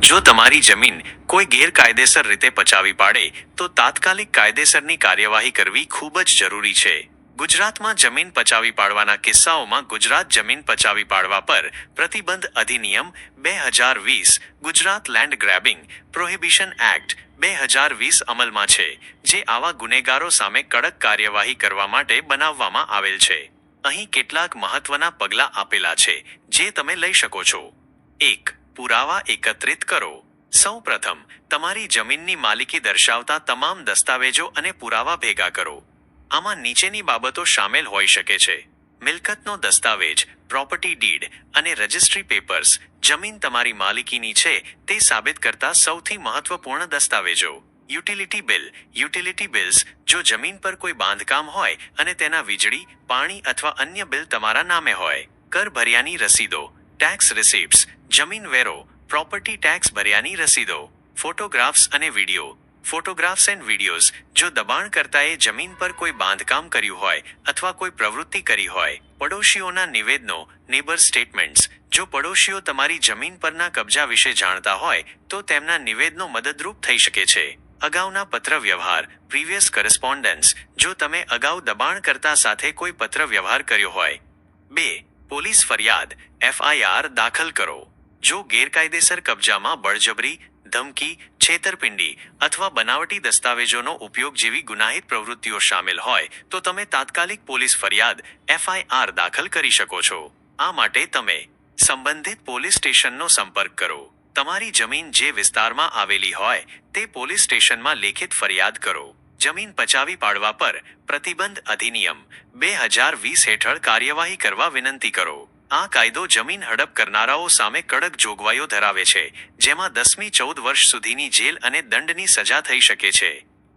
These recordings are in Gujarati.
જો તમારી જમીન કોઈ ગેરકાયદેસર રીતે પચાવી પાડે, તો તાત્કાલિક કાયદેસરની કાર્યવાહી કરવી ખૂબ જ જરૂરી છે. ગુજરાતમાં જમીન પચાવી પાડવાના કિસ્સાઓમાં ગુજરાત જમીન પચાવી પાડવા પર પ્રતિબંધ અધિનિયમ બે હજાર વીસ, Gujarat land grabbing prohibition act બે હજાર વીસ અમલમાં છે, જે આવા ગુનેગારો સામે કડક કાર્યવાહી કરવા માટે બનાવવામાં આવેલ છે. અહીં કેટલાક મહત્વના પગલાં આપેલા છે, જે તમે લઈ શકો છો. એક પુરાવા એકત્રિત કરો. સૌ પ્રથમ તમારી જમીનની માલિકી દર્શાવતા તમામ દસ્તાવેજો અને પુરાવા ભેગા કરો. આમાં નીચેની બાબતો સામેલ હોઈ શકે છે. મિલકતનો દસ્તાવેજ, પ્રોપર્ટી ડીડ અને રજિસ્ટ્રી પેપર્સ, જમીન તમારી માલિકીની છે તે સાબિત કરતા સૌથી મહત્વપૂર્ણ દસ્તાવેજો. યુટિલિટી બિલ, યુટિલિટી બિલ્સ, જો જમીન પર કોઈ બાંધકામ હોય અને તેના વીજળી, પાણી અથવા અન્ય બિલ તમારા નામે હોય. કર ભર્યાની રસીદો ટેક્સ રિસિપ્ટ્સ જમીન વેરો પ્રોપર્ટી ટેક્સ ભર્યાની રસીદો ફોટોગ્રાફ્સ અને વીડિયો ફોટોગ્રાફ્સ એન્ડ વિડીયોઝ જો દબાણકર્તાએ જમીન પર કોઈ બાંધકામ કર્યું હોય અથવા કોઈ પ્રવૃત્તિ કરી હોય, પડોશીઓના નિવેદનો નેબર સ્ટેટમેન્ટ્સ જો પડોશીઓ તમારી જમીન પરના કબજા વિશે જાણતા હોય, તો તેમના નિવેદનો મદદરૂપ થઈ શકે છે. અગાઉના પત્ર વ્યવહાર પ્રીવિયસ કરસ્પોન્ડન્સ જો તમે અગાઉ દબાણકર્તા સાથે કોઈ પત્ર વ્યવહાર કર્યો હોય. બે પોલીસ ફરિયાદ એફઆઈઆર દાખલ કરો. જો ગેરકાયદેસર કબજામાં બળજબરી, ધમકી, છેતરપિંડી અથવા બનાવટી દસ્તાવેજોનો ઉપયોગ જેવી ગુનાહિત પ્રવૃત્તિઓ સામેલ હોય, તો તમે તાત્કાલિક પોલીસ ફરિયાદ એફઆઈઆર દાખલ કરી શકો છો. આ માટે તમે સંબંધિત પોલીસ સ્ટેશનનો સંપર્ક કરો. તમારી જમીન જે વિસ્તારમાં આવેલી હોય, તે પોલીસ સ્ટેશનમાં લેખિત ફરિયાદ કરો. જમીન પચાવી પાડવા પર પ્રતિબંધ અધિનિયમ બે હજાર વીસ હેઠળ કાર્યવાહી કરવા વિનંતી કરો. આ કાયદો જમીન હડપ કરનારાઓ સામે કડક જોગવાઈઓ ધરાવે છે, જેમાં દસમી ચૌદ વર્ષ સુધીની જેલ અને દંડની સજા થઈ શકે છે.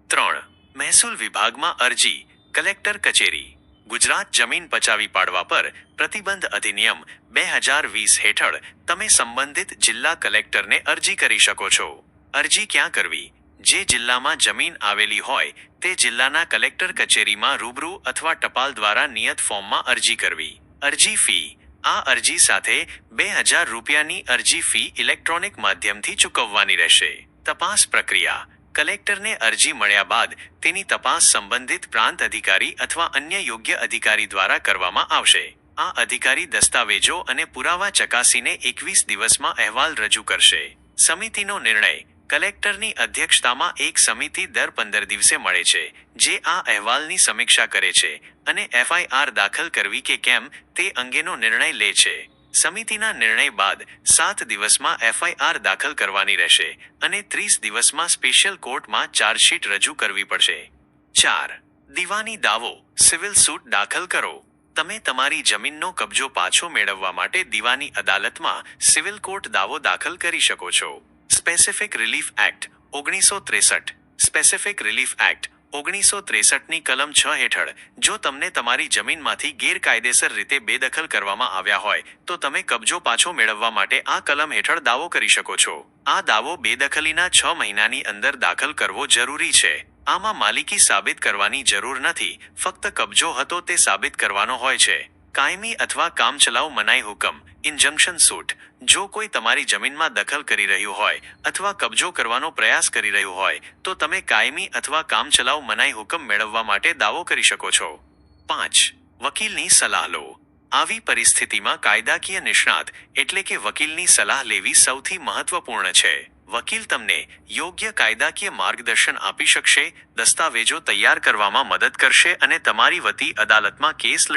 ત્રણ, મહેસૂલ વિભાગમાં અરજી, કલેક્ટર કચેરી. ગુજરાત જમીન પચાવી પાડવા પર પ્રતિબંધ અધિનિયમ બે હજાર વીસ હેઠળ તમે સંબંધિત જિલ્લા કલેક્ટરને અરજી કરી શકો છો. અરજી ક્યાં કરવી? જે જિલ્લામાં જમીન આવેલી હોય, તે જિલ્લાના કલેક્ટર કચેરીમાં રૂબરૂ અથવા ટપાલ દ્વારા નિયત ફોર્મમાં અરજી કરવી. અરજી ફી. આ અરજી સાથે બે હજાર રૂપિયાની અરજી ફી ઇલેક્ટ્રોનિક માધ્યમથી ચૂકવવાની રહેશે. તપાસ પ્રક્રિયા. કલેક્ટરને અરજી મળ્યા બાદ તેની તપાસ સંબંધિત પ્રાંત અધિકારી અથવા અન્ય યોગ્ય અધિકારી દ્વારા કરવામાં આવશે. આ અધિકારી દસ્તાવેજો અને પુરાવા ચકાસીને એકવીસ દિવસમાં અહેવાલ રજૂ કરશે. સમિતિનો નિર્ણય. કલેક્ટરની અધ્યક્ષતામાં એક સમિતિ દર પંદર દિવસે મળે છે, જે આ અહેવાલની સમીક્ષા કરે છે અને એફઆઈઆર દાખલ કરવી કે કેમ તે અંગેનો નિર્ણય લે છે. સમિતિના નિર્ણય બાદ સાત દિવસમાં એફઆઈઆર દાખલ કરવાની રહેશે અને ત્રીસ દિવસમાં સ્પેશિયલ કોર્ટમાં ચાર્જશીટ રજૂ કરવી પડશે. ચાર, દીવાની દાવો, સિવિલ સૂટ દાખલ કરો. તમે તમારી જમીનનો કબજો પાછો મેળવવા માટે દીવાની અદાલતમાં સિવિલ કોર્ટ દાવો દાખલ કરી શકો છો. સ્પેસિફિક રિલીફ એક્ટ ઓગણીસો ત્રેસઠ. સ્પેસિફિક રિલીફ એક્ટ ઓગણીસો ત્રેસઠની કલમ છ હેઠળ જો તમને તમારી જમીનમાંથી ગેરકાયદેસર રીતે બેદખલ કરવામાં આવ્યા હોય, તો તમે કબજો પાછો મેળવવા માટે આ કલમ હેઠળ દાવો કરી શકો છો. આ દાવો બેદખલીના છ મહિનાની અંદર દાખલ કરવો જરૂરી છે. આમાં માલિકી સાબિત કરવાની જરૂર નથી, ફક્ત કબજો હતો તે સાબિત કરવાનો હોય છે. કાયમી અથવા કામચલાઉ મનાઈ હુકમ ઇન્જંક્શન સૂટ જો કોઈ તમારી જમીનમાં દખલ કરી રહ્યું હોય અથવા કબજો કરવાનો પ્રયાસ કરી રહ્યું હોય, તો તમે કાયમી અથવા કામચલાઉ મનાઈ હુકમ મેળવવા માટે દાવો કરી શકો છો. પાંચ, વકીલની સલાહ લો આવી પરિસ્થિતિમાં કાયદાકીય નિષ્ણાત એટલે કે વકીલની સલાહ લેવી સૌથી મહત્વપૂર્ણ છે. વકીલ તમને યોગ્ય કાયદાકીય માર્ગદર્શન આપી શકશે, દસ્તાવેજો તૈયાર કરવામાં મદદ કરશે અને તમારી વતી અદાલતમાં કેસ